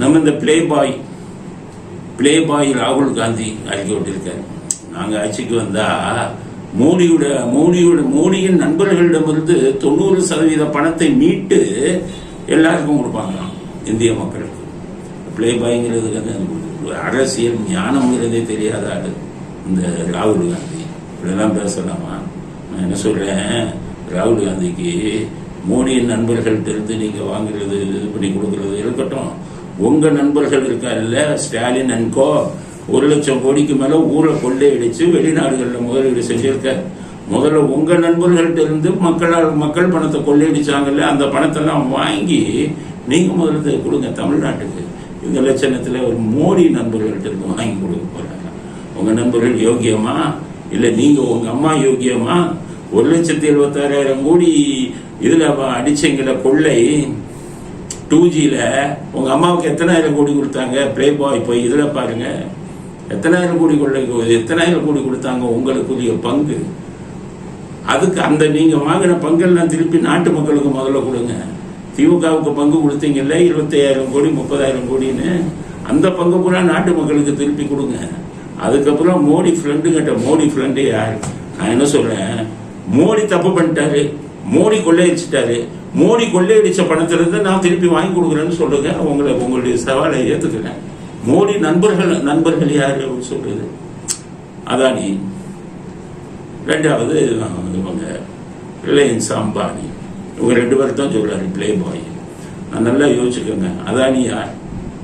நம்ம இந்த play boy play boy ராகுல் காந்தி அறிக்கை விட்டிருக்காரு நாங்கள் ஆட்சிக்கு வந்தா மோடியோட மோடியோட மோடியின் நண்பர்களிடமிருந்து தொண்ணூறு சதவீத பணத்தை மீட்டு எல்லாருக்கும் கொடுப்பாங்களாம் இந்திய மக்களுக்கு. பிளே பாய்ங்கிறதுக்கு வந்து ஒரு அரசியல் ஞானம்ங்கிறதே தெரியாத ஆள் இந்த ராகுல் காந்தி. இப்படிலாம் பேசலாமா? நான் என்ன சொல்கிறேன் ராகுல் காந்திக்கு மோடியின் நண்பர்கள்ட்ட இருந்து நீங்க வாங்குறது இது பண்ணி கொடுக்குறது இருக்கட்டும். உங்க நண்பர்கள் இருக்காருல்ல ஸ்டாலின் அன்கோ ஒரு லட்சம் கோடிக்கு மேல ஊரை கொள்ளையடிச்சு வெளிநாடுகளில் முதலீடு செஞ்சிருக்காரு. முதல்ல உங்க நண்பர்கள்ட்ட இருந்து மக்களால் மக்கள் பணத்தை கொள்ளையடிச்சாங்கல்ல அந்த பணத்தெல்லாம் வாங்கி நீங்க முதல்ல கொடுங்க தமிழ்நாட்டுக்கு. இந்த லட்சணத்துல ஒரு மோடி நண்பர்கள்ட்ட இருந்து வாங்கி கொடுக்க போறாங்க. உங்க நண்பர்கள் யோகியமா? இல்ல நீங்க உங்க அம்மா யோகியமா? ஒரு லட்சத்தி எழுபத்தாறாயிரம் கோடி இதுல அடிச்சங்கிற கொள்ளை. டூ ஜியில் உங்கள் அம்மாவுக்கு எத்தனாயிரம் கோடி கொடுத்தாங்க? ப்ளே பாய் போய் இதில் பாருங்க. எத்தனாயிரம் கோடி கொள்ளை எத்தனாயிரம் கோடி கொடுத்தாங்க உங்களுக்குரிய பங்கு? அதுக்கு அந்த நீங்கள் வாங்கின பங்கெல்லாம் திருப்பி நாட்டு மக்களுக்கு முதல்ல கொடுங்க. திமுகவுக்கு பங்கு கொடுத்தீங்கல்ல இருபத்தையாயிரம் கோடி முப்பதாயிரம் கோடின்னு. அந்த பங்கு பூரா நாட்டு மக்களுக்கு திருப்பி கொடுங்க. அதுக்கப்புறம் மோடி ஃப்ரெண்டு கிட்ட மோடி ஃப்ரெண்டு யார்? நான் என்ன சொல்கிறேன் மோடி தப்பு பண்ணிட்டாரு. மோடி கொள்ளையடிச்சிட்டாரு. மோடி கொள்ளையடிச்ச பணத்திலிருந்து நான் திருப்பி வாங்கி கொடுக்குறேன்னு சொல்லுங்க உங்களை உங்களுடைய சவாலை ஏத்துக்கிறேன். மோடி நண்பர்கள் நண்பர்கள் யாரு சொல்றது? அதானி. ரெண்டாவது இவங்க ரிலையன்ஸ் அம்பானி. இவங்க ரெண்டு பேரும் தான் சொல்றாரு பிளே பாய் நான் நல்லா யோசிச்சுக்கோங்க. அதானி யார்?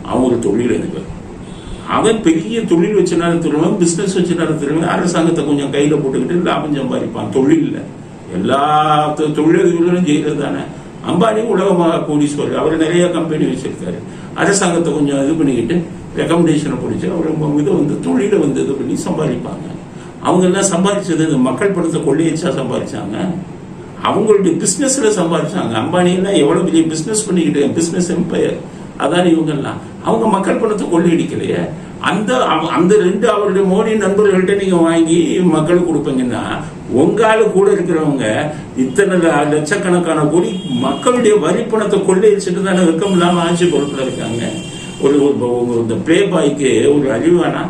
அவங்க ஒரு தொழில் எதுக்கு அவன் பெரிய தொழில் வச்சு நடத்துறவன் பிஸ்னஸ் வச்சு நடத்துறவன் அரசாங்கத்தை கொஞ்சம் கையில போட்டுக்கிட்டு லாபம் சம்பாதிப்பான். தொழில்ல. எல்லா தொ- தொழிலதிபர்களும் செய்யறது தானே. அம்பானி உலகமாக கோடீஸ்வரர் அவர் நிறைய கம்பெனி வச்சிருக்காரு. அரசாங்கத்தை கொஞ்சம் இது பண்ணிக்கிட்டு ரெக்கமெண்டேஷனை பிடிச்சி அவர் இதை வந்து தொழிலை வந்து இது பண்ணி சம்பாதிப்பாங்க. அவங்க எல்லாம் சம்பாதிச்சது இந்த மக்கள் பணத்தை கொள்ளையடிச்சா சம்பாதிச்சாங்க. அவங்களுடைய பிஸ்னஸில் சம்பாதிச்சாங்க. அம்பானி எல்லாம் எவ்வளவு பெரிய பிஸ்னஸ் பண்ணிக்கிட்டு பிஸ்னஸ் எம்பையர் அதான் இவங்கெல்லாம். அவங்க மக்கள் பணத்தை கொள்ளையடிக்கலையே அந்த அந்த ரெண்டு அவருடைய மோடி நண்பர்கள்ட்ட நீங்க வாங்கி மக்களுக்கு கொடுப்பீங்கன்னா உங்கால கூட இருக்கிறவங்க இத்தனை லட்சக்கணக்கான கோடி மக்களுடைய வரி பணத்தை கொள்ளையடிச்சுட்டு தானே வெக்கம் இல்லாம ஆட்சி பொறுப்புல இருக்காங்க. ஒரு இந்த பிளே பாய்க்கு ஒரு அறிவானா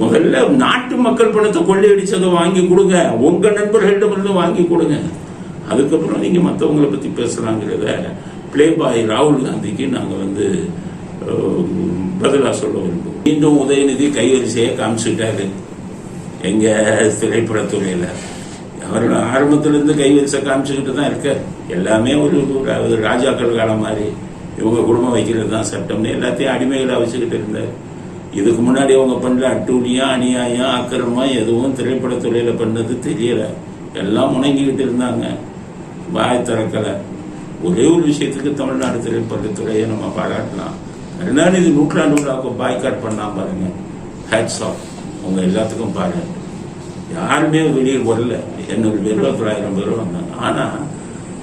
முதல்ல நாட்டு மக்கள் பணத்தை கொள்ளையடிச்சதை வாங்கி கொடுங்க. உங்க நண்பர்களிடமிருந்து வாங்கி கொடுங்க. அதுக்கப்புறம் நீங்க மற்றவங்களை பத்தி பேசுறாங்கிறத பிளே பாய் ராகுல் காந்திக்கு நாங்க வந்து பதிலாக சொல்ல விரும்புவோம். மீண்டும் உதயநிதி கைவரிசையை காமிச்சுட்டாரு. எங்க திரைப்படத்துறையில. அவர் ஆரம்பத்துல இருந்து கைவரிசை காமிச்சுக்கிட்டு தான் இருக்கார். எல்லாமே ஒரு ராஜாக்கள் காலம் மாதிரி. இவங்க குடும்பம் வைக்கிறது தான் சட்டம்னு எல்லாத்தையும் அடிமைகளாக வச்சுக்கிட்டு இருந்தார். இதுக்கு முன்னாடி அவங்க பண்ணல அட்டூழியம் அநியாயம் அக்கிரமம் எதுவும் திரைப்படத்துறையில பண்ணது தெரியல. எல்லாம் முணங்கிக்கிட்டு இருந்தாங்க. வாய் திறக்கலை. ஒரே ஒரு விஷயத்துக்கு தமிழ்நாடு திரைப்படத்துறையை நம்ம பாராட்டலாம் கருணாநிதி நூற்றாண்டு விழாவுக்கு பாய்காட் பண்ணா பாருங்க. ஹேட்ஸ் ஆஃப் அவங்க எல்லாத்துக்கும் பாராட்டு யாருமே வெளியே வரல. எண்ணூறு பேர் தொள்ளாயிரம் பேர் வந்தாங்க. ஆனா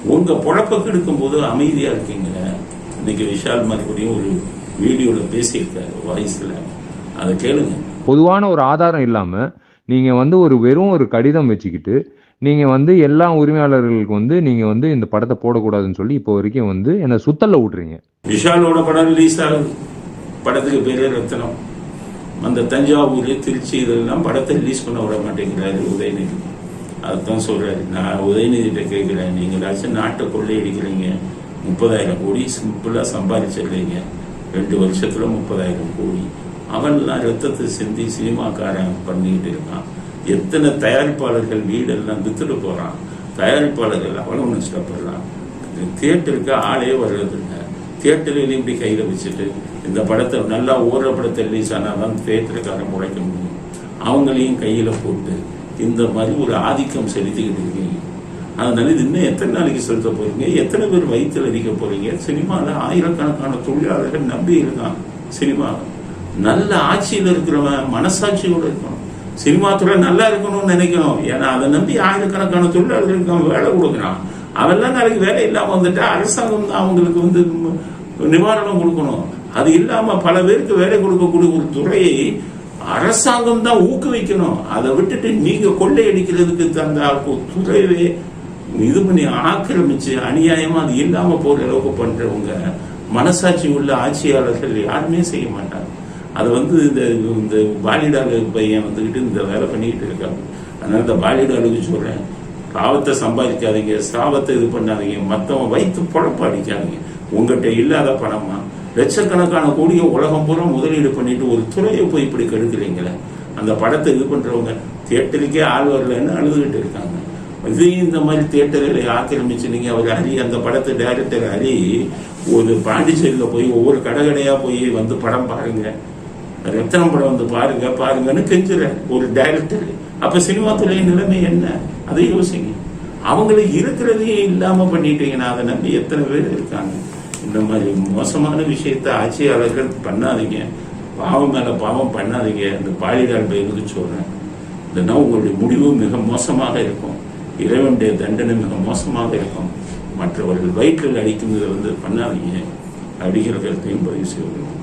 உங்க பொழப்ப எடுக்கும்போது அமைதியா இருக்கீங்க. இன்னைக்கு விஷால் மறுபடியும் ஒரு வீடியோல பேசியிருக்காரு வாய்ஸ்ல அதை கேளுங்க. பொதுவான ஒரு ஆதாரம் இல்லாம நீங்க வந்து ஒரு வெறும் ஒரு கடிதம் வச்சுக்கிட்டு நீங்கள் வந்து எல்லா உரிமையாளர்களுக்கு வந்து நீங்கள் வந்து இந்த படத்தை போடக்கூடாதுன்னு சொல்லி இப்போ வரைக்கும் வந்து என்னை சுத்தல்ல விட்றீங்க விஷாலோட படம் ரிலீஸ் ஆகுது படத்துக்கு பேரே ரத்தனம். அந்த தஞ்சாவூர் திருச்சி இதெல்லாம் படத்தை ரிலீஸ் பண்ண விட மாட்டேங்கிறாரு உதயநிதி. அதுதான் சொல்கிறாரு நான் உதயநிதியிட்ட கேட்குறேன். நீங்கள் நீங்களாச்சும் நாட்டை கொள்ளையடிக்கிறீங்க. முப்பதாயிரம் கோடி சிம்பிளாக சம்பாதிச்சிடுறீங்க ரெண்டு வருஷத்தில் முப்பதாயிரம் கோடி. அவன்லாம் ரத்தத்தை சிந்தி சினிமாக்காரன் பண்ணிக்கிட்டு இருக்கான். எத்தனை தயாரிப்பாளர்கள் வீடெல்லாம் வித்துட்டு போகிறான் தயாரிப்பாளர்கள் அவ்வளவு நஷ்டப்படுறான். தியேட்டருக்கு ஆளே வர்றதில்லை. தியேட்டரில் இப்படி கையில் வச்சுட்டு இந்த படத்தை நல்லா ஓடுற படத்தை ரிலீஸ் ஆனாதான் தியேட்டருக்காரன் உழைக்க முடியும். அவங்களையும் கையில் போட்டு இந்த மாதிரி ஒரு ஆதிக்கம் செலுத்திக்கிட்டு இருக்கீங்க. அதனால இது இன்னும் எத்தனை நாளைக்கு செலுத்த போறீங்க? எத்தனை பேர் வயிற்றில் அடிக்க போறீங்க? சினிமாவில் ஆயிரக்கணக்கான தொழிலாளர்கள் நம்பி இருக்கான் சினிமா. நல்ல ஆட்சியில் இருக்கிறவன் மனசாட்சியோடு இருக்கணும். சினிமா துறை நல்லா இருக்கணும்னு நினைக்கணும். ஏன்னா அதை நம்பி ஆயிரக்கணக்கான தொழிலாளர்களுக்கு அவன் வேலை கொடுக்குறான். அவெல்லாம் நாளைக்கு வேலை இல்லாமல் வந்துட்டா அரசாங்கம் தான் அவங்களுக்கு வந்து நிவாரணம் கொடுக்கணும். அது இல்லாமல் பல பேருக்கு வேலை கொடுக்கக்கூடிய ஒரு துறையை அரசாங்கம் தான் ஊக்குவிக்கணும். அதை விட்டுட்டு நீங்க கொள்ளையடிக்கிறதுக்கு தந்த துறையவே இது பண்ணி ஆக்கிரமிச்சு அநியாயமா அது இல்லாம போற அளவுக்கு பண்றவங்க மனசாட்சி உள்ள ஆட்சியாளர்கள் யாருமே செய்ய மாட்டாங்க. அது வந்து இந்த இந்த பாலிடாலு பையன் வந்துக்கிட்டு இந்த வேலை பண்ணிக்கிட்டு இருக்காங்க அதனால இந்த பாலிடாலுக்கு சொல்கிறேன் பாவத்தை சம்பாதிக்காதீங்க சாபத்தை இது பண்ணாதீங்க மற்றவன் வைத்து பொழப்பு அடிக்காதீங்க. உங்ககிட்ட இல்லாத பணமா? லட்சக்கணக்கான கோடியை உலகம் பூரா முதலீடு பண்ணிட்டு ஒரு துறையை போய் இப்படி கெடுக்கிறீங்களே? அந்த படத்தை இது பண்ணுறவங்க தியேட்டருக்கே ஆள் வரலன்னு அழுதுகிட்டு இருக்காங்க. இதையும் இந்த மாதிரி தியேட்டர்களை ஆக்கிரமிச்சு நீங்கள் அவர் ஹரி அந்த படத்தை டைரக்டர் ஹரி ஒரு பாண்டிச்சேரியில் போய் ஒவ்வொரு கடை கடையாக போய் வந்து படம் பாருங்கள் ரத்தனம் படம் வந்து பாருங்க பாருங்கன்னு கெஞ்சுற ஒரு டைரக்டர் அப்ப சினிமா நிலைமை என்ன? அதை யோசிங்க. அவங்கள இருக்கிறதையே இல்லாம பண்ணிட்டீங்கன்னா அதை நம்பி எத்தனை பேர் இருக்காங்க? இந்த மாதிரி மோசமான விஷயத்த ஆட்சியாளர்கள் பண்ணாதீங்க. பாவம் மேல பாவம் பண்ணாதீங்க இந்த பாலிடால் பயிருக்கு சொல்றேன். இல்லைன்னா உங்களுடைய முடிவு மிக மோசமாக இருக்கும். இறைவனுடைய தண்டனை மிக மோசமாக இருக்கும். மற்றவர்கள் வயிற்றில் அடிக்கும் இதை வந்து பண்ணாதீங்க. அப்படிங்கிற கருத்தையும் பதிவு செய்வோம்